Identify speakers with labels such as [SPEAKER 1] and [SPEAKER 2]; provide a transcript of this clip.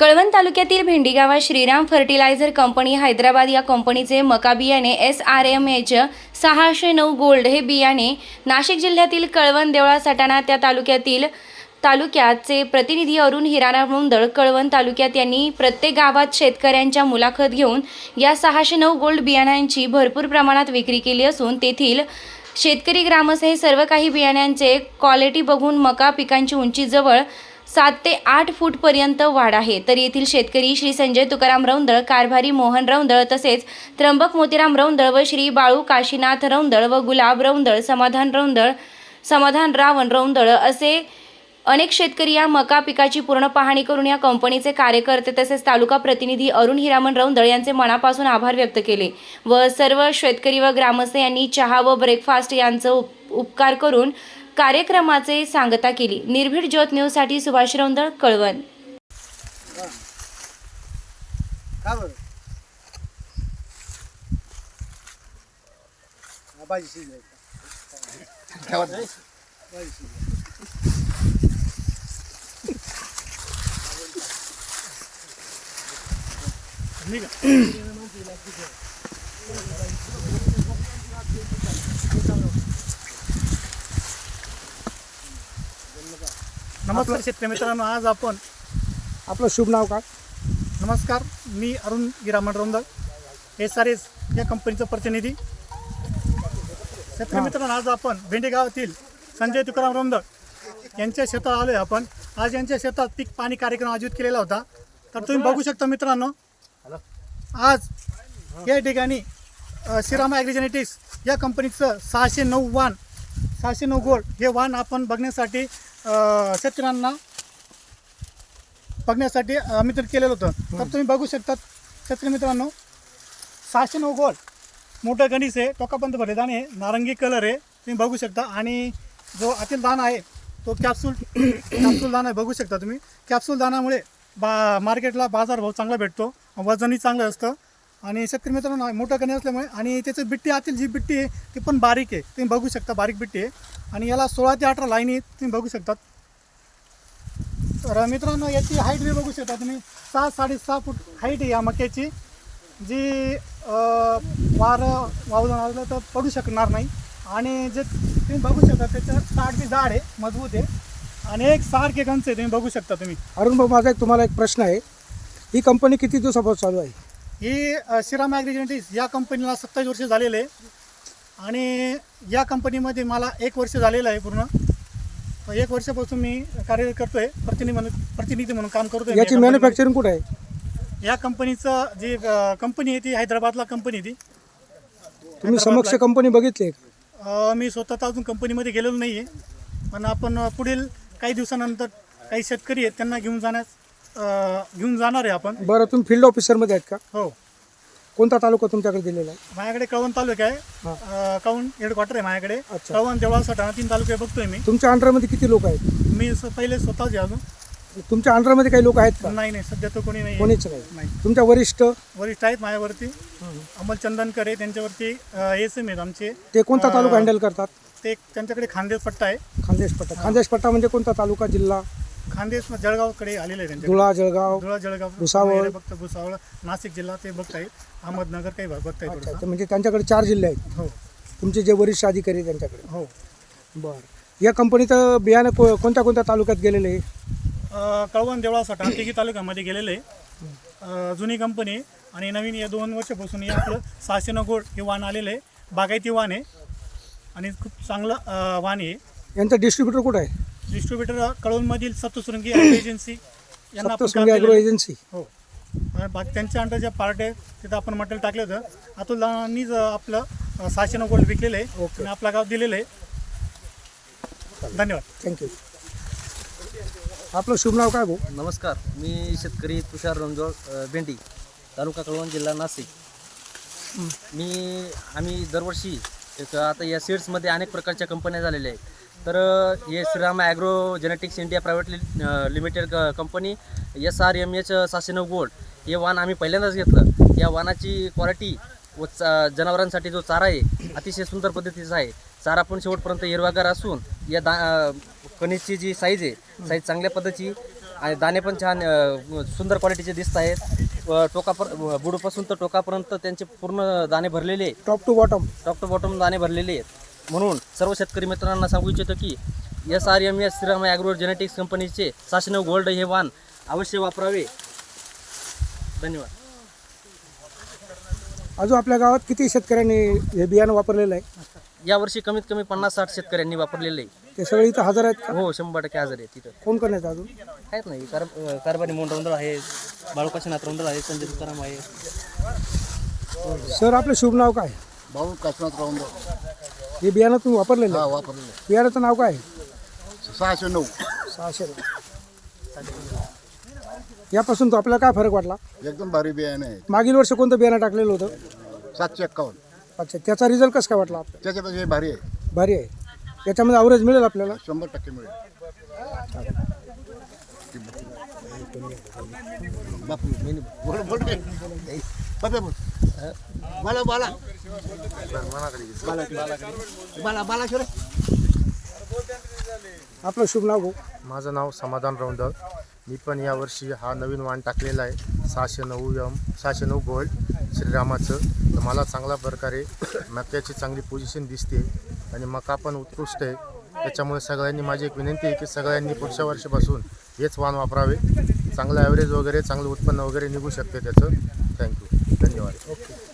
[SPEAKER 1] कळवण तालुक्यातील भेंडी गावात श्रीराम फर्टिलायझर कंपनी हैदराबाद या कंपनीचे मका बियाणे एस आर एम एच सहाशे नऊ गोल्ड हे बियाणे नाशिक जिल्ह्यातील कळवण देवळा सटाणा त्या तालुक्यातील तालुक्याचे प्रतिनिधी अरुण हिराणा मुंदळ कळवण तालुक्यात यांनी प्रत्येक गावात शेतकऱ्यांच्या मुलाखत घेऊन या सहाशे नऊ गोल्ड बियाण्यांची भरपूर प्रमाणात विक्री केली असून तेथील शेतकरी ग्रामस्थ हे सर्व काही बियाण्यांचे क्वालिटी बघून मका पिकांची उंची जवळ सात ते आठ फूटपर्यंत वाढ आहे. तर येथील शेतकरी श्री संजय तुकाराम रौंदळ कारभारी मोहन रौंदळ तसेच त्र्यंबक मोतीराम रौंदळ व श्री बाळू काशीनाथ रौंदळ व गुलाब रौंदळ समाधान रौंदळ समाधान रावण रौंदळ असे अनेक शेतकरी या मका पिकाची पूर्ण पाहणी करून या कंपनीचे कार्यकर्ते तसेच तालुका प्रतिनिधी अरुण हिरामन रौंदळ यांचे मनापासून आभार व्यक्त केले व सर्व शेतकरी व ग्रामस्थ यांनी चहा व ब्रेकफास्ट यांचं उप उपकार करून कार्यक्रमाचे सांगता केली. निर्भीड ज्योत न्यूजसाठी सुभाष रौंदळ कळवण
[SPEAKER 2] का बरं हा, भाजी शिजली भाजी शिजली
[SPEAKER 3] नमस्कार शेतकरी मित्रांनो आज आपण
[SPEAKER 2] आपलं शुभ नाव का
[SPEAKER 3] नमस्कार मी Arun Giraman Raundal S R S या कंपनीचा प्रतिनिधी. शेतकरी मित्रांनो आज आपण भेंडी गावातील संजय तुकाराम रौंदळ यांच्या शेतात आलो आहे आपण. आज यांच्या शेतात पीक पाणी कार्यक्रम आयोजित केलेला होता. तर तुम्ही बघू शकता मित्रांनो आज या ठिकाणी श्रीरामा ॲग्रिजेनेटिक्स या कंपनीचं सहाशे नऊ वाण सहाशे नऊ गोल्ड हे वाण आपण बघण्यासाठी शेतकऱ्यांना बघण्यासाठी आमंत्रित केलेलं होतं. तर तुम्ही बघू शकता शेतकरी मित्रांनो सहाशे नऊ गोल्ड मोठं गणिस आहे टोकापर्यंत भरले दाणे आहे नारंगी कलर आहे तुम्ही बघू शकता. आणि जो आतील दाणा आहे तो कॅप्सूल कॅप्सूल दाणा आहे बघू शकता तुम्ही. कॅप्सूल दाण्यामुळे बा मार्केटला बाजारभाव चांगला भेटतो वजनही चांगलं असतं. आणि शेतकरी मित्रांनो मोठं कणी असल्यामुळे आणि त्याचं बिट्टी आतील जी बिट्टी आहे ती पण बारीक आहे. तुम्ही बघू शकता बारीक बिट्टी आहे. आणि याला सोळा ते अठरा लाईनी तुम्ही बघू शकता. तर मित्रांनो याची हाईट बी बघू शकता तुम्ही. सहा साडेसहा फूट हाईट आहे या मक्याची. जी वारं वावलं आलं तर पडू शकणार नाही. आणि जे तुम्ही बघू शकता त्याचं ताट बी जाड आहे मजबूत आहे. आणि एक सारखे गंच आहे तुम्ही बघू शकता तुम्ही.
[SPEAKER 2] अरुण भाऊ माझा एक तुम्हाला एक प्रश्न आहे. ही कंपनी किती दिवसापासून चालू आहे?
[SPEAKER 3] ही श्रीराम ॲग्रिजेंटिस या कंपनीला सत्तावीस वर्ष झालेले आहे आणि या कंपनीमध्ये मला एक वर्ष झालेलं आहे पूर्ण. एक वर्षापासून मी कार्य करतोय प्रतिनिधी म्हणून प्रतिनिधी म्हणून काम करतोय. या
[SPEAKER 2] याची. मॅन्युफॅक्चरिंग कुठे आहे?
[SPEAKER 3] या कंपनीचं जी कंपनी आहे ती हैदराबादला कंपनी आहे ती.
[SPEAKER 2] तुम्ही समक्ष कंपनी बघितली आहे
[SPEAKER 3] मी स्वतः अजून कंपनीमध्ये गेलेलो नाही आहे पण आपण पुढील काही दिवसानंतर काही शेतकरी आहेत त्यांना घेऊन जाण्यास अ, घेऊन जाणार आहे आपण.
[SPEAKER 2] बरं तुम्ही फील्ड ऑफिसरमध्ये आहेत का?
[SPEAKER 3] हो.
[SPEAKER 2] कोणता तालुका तुमच्याकडे दिलेला आहे?
[SPEAKER 3] माझ्याकडे कळवण तालुका आहे.
[SPEAKER 2] हा.
[SPEAKER 3] अ, कळवण हेडक्वार्टर आहे माझ्याकडे.
[SPEAKER 2] अच्छा.
[SPEAKER 3] कळवण देवळा सटाणा तीन तालुके बघतोय मी.
[SPEAKER 2] तुमच्या अंडरमध्ये किती लोक आहेत?
[SPEAKER 3] मी स- पहिले स्वतःच आहे अजून.
[SPEAKER 2] तुमच्या अंडरमध्ये काही लोक आहेत का?
[SPEAKER 3] नाही नाही सध्या तर कोणी नाही.
[SPEAKER 2] कोणीच नाही.
[SPEAKER 3] नाही.
[SPEAKER 2] तुमच्या वरिष्ठ?
[SPEAKER 3] वरिष्ठ आहेत माझ्यावरती. अमोल चंदनकर आहे त्यांच्यावरती एस एम आहेत आमचे.
[SPEAKER 2] ते कोणता तालुका हँडल करतात?
[SPEAKER 3] ते त्यांच्याकडे खानदेश पट्टा आहे.
[SPEAKER 2] खानदेश पट्टा खानदेश पट्टा म्हणजे कोणता तालुका जिल्हा?
[SPEAKER 3] खानदेश जळगावकडे आलेले
[SPEAKER 2] धुळा जळगाव
[SPEAKER 3] धुळा जळगाव
[SPEAKER 2] भुसावळ.
[SPEAKER 3] वगैरे बघतं भुसावळ नाशिक जिल्हा ते बघतायत अहमदनगर काही भाग बघतायत
[SPEAKER 2] अच्छा
[SPEAKER 3] थोडंसं.
[SPEAKER 2] अच्छा म्हणजे त्यांच्याकडे चार जिल्हे आहेत.
[SPEAKER 3] हो.
[SPEAKER 2] तुमचे जे वरिष्ठ अधिकारी आहेत त्यांच्याकडे.
[SPEAKER 3] हो.
[SPEAKER 2] बरं. या कंपनीचं बियाणं को कोणत्या कोणत्या तालुक्यात गेलेलं? आहे
[SPEAKER 3] अ, कळवण देवळा सटा तिघी तालुक्यामध्ये गेलेले. जुनी कंपनी आहे आणि नवीन या दोन वर्षापासून हे आपलं सहाशे न गोड हे वाण आलेलं. आहे बागायती वाण आहे. आणि खूप चांगलं अ, वाण आहे.
[SPEAKER 2] यांचा डिस्ट्रीब्युटर कुठं आहे?
[SPEAKER 3] डिस्ट्रीब्युटर कळवणमधील सप्तशृंगी ॲग्रो एजन्सी यांना आपण काम
[SPEAKER 2] सप्तशृंगी ॲग्रो
[SPEAKER 3] केलेलं.
[SPEAKER 2] एजन्सी
[SPEAKER 3] हो. आणि बाकी त्यांच्या अंडर ज्या पार्ट आहे तिथं आपण मटेरियल टाकलं होतं. अतुलांनीच आपलं अ, सहाशे न गोल्ड विकलेलं आहे.
[SPEAKER 2] ओके.
[SPEAKER 3] आणि आपलं गाव दिलेलं आहे. धन्यवाद.
[SPEAKER 2] थँक्यू आपलं शुभ नाव काय भाऊ?
[SPEAKER 4] नमस्कार. मी शेतकरी तुषार रंजोळ अ, भेंडी तालुका कळवण जिल्हा नाशिक. मी आम्ही दरवर्षी एक आता या सीड्समध्ये अनेक प्रकारच्या कंपन्या झालेल्या आहेत. तर हे Shriram agro genetics India private लि लिमिटेड क company S R M H सहाशे नऊ गोल्ड. हे वाण आम्ही पहिल्यांदाच घेतलं. या वाणाची क्वालिटी व चा जनावरांसाठी जो चारा आहे अतिशय सुंदर पद्धतीचा आहे. चारा पण शेवटपर्यंत हिरवागार असून या दा अ, कणीसची जी साईज आहे साईज चांगल्या पद्धतीची आणि दाणे पण छान सुंदर क्वालिटीचे दिसत आहेत. व टोकापर बुडूपासून तर टोकापर्यंत त्यांचे पूर्ण दाणे भरलेले आहेत.
[SPEAKER 2] Top to bottom
[SPEAKER 4] top to bottom दाणे भरलेले आहेत. म्हणून सर्व शेतकरी मित्रांना सांगू इच्छितो की S R M S Shriram agro genetics कंपनीचे सहाशे नऊ गोल्ड हे वाण अवश्य वापरावे. धन्यवाद.
[SPEAKER 2] अजून आपल्या गावात किती शेतकऱ्यांनी हे बियाणं वापरलेलं आहे?
[SPEAKER 4] यावर्षी कमीत कमी पन्नास साठ शेतकऱ्यांनी वापरलेले आहे.
[SPEAKER 2] ते सगळे इथं हजर आहेत का?
[SPEAKER 4] हो शंभर टक्के हजर आहे तिथं
[SPEAKER 2] कोण कोण आहेत अजून?
[SPEAKER 4] आहेत नाही कार कारभारी मोहन रौंदळ आहे बाळूकाशीनाथ रौंदळ आहे संजय तुकाराम आहे.
[SPEAKER 2] सर आपलं शुभ नाव काय?
[SPEAKER 5] भाऊ काशीनाथ राऊंड
[SPEAKER 2] हे बियाणं तुम्ही वापरलेलं
[SPEAKER 5] हा
[SPEAKER 2] आहे.
[SPEAKER 5] वापरलेलं
[SPEAKER 2] बियाणाचं नाव काय?
[SPEAKER 5] आहे. सहाशे नऊ.
[SPEAKER 2] सहाशे यापासून तो आपल्याला काय फरक वाटला?
[SPEAKER 5] एकदम भारी बियाणे आहे.
[SPEAKER 2] मागील वर्ष कोणतं बियाणं टाकलेलं होतं?
[SPEAKER 5] सातशे एक्कावन्न.
[SPEAKER 2] अच्छा त्याचा रिझल्ट कसं काय वाटला आपल्याला?
[SPEAKER 5] त्याच्यापेक्षा हे भारी आहे.
[SPEAKER 2] भारी आहे. याच्यामध्ये ॲव्हरेज मिळेल आपल्याला?
[SPEAKER 5] शंभर टक्के मिळेल. बापू, बोल बोल बोल. बाला बाला बाला बाला
[SPEAKER 2] आपलं शुभ नाव भाऊ.
[SPEAKER 6] माझं नाव समाधान रौंदळ. मी पण यावर्षी हा नवीन वाण टाकलेला आहे. सहाशे नऊ यम सहाशे नऊ गोल्ड श्रीरामाचं. तर मला चांगल्या प्रकारे मक्याची चांगली पोझिशन दिसते आणि मका पण उत्कृष्ट आहे. त्याच्यामुळे सगळ्यांनी माझी एक विनंती आहे की सगळ्यांनी पुढच्या वर्षीपासून हेच वाण वापरावे. चांगलं ॲव्हरेज वगैरे चांगलं उत्पन्न वगैरे निघू शकते त्याचं. थँक्यू धन्यवाद. ओके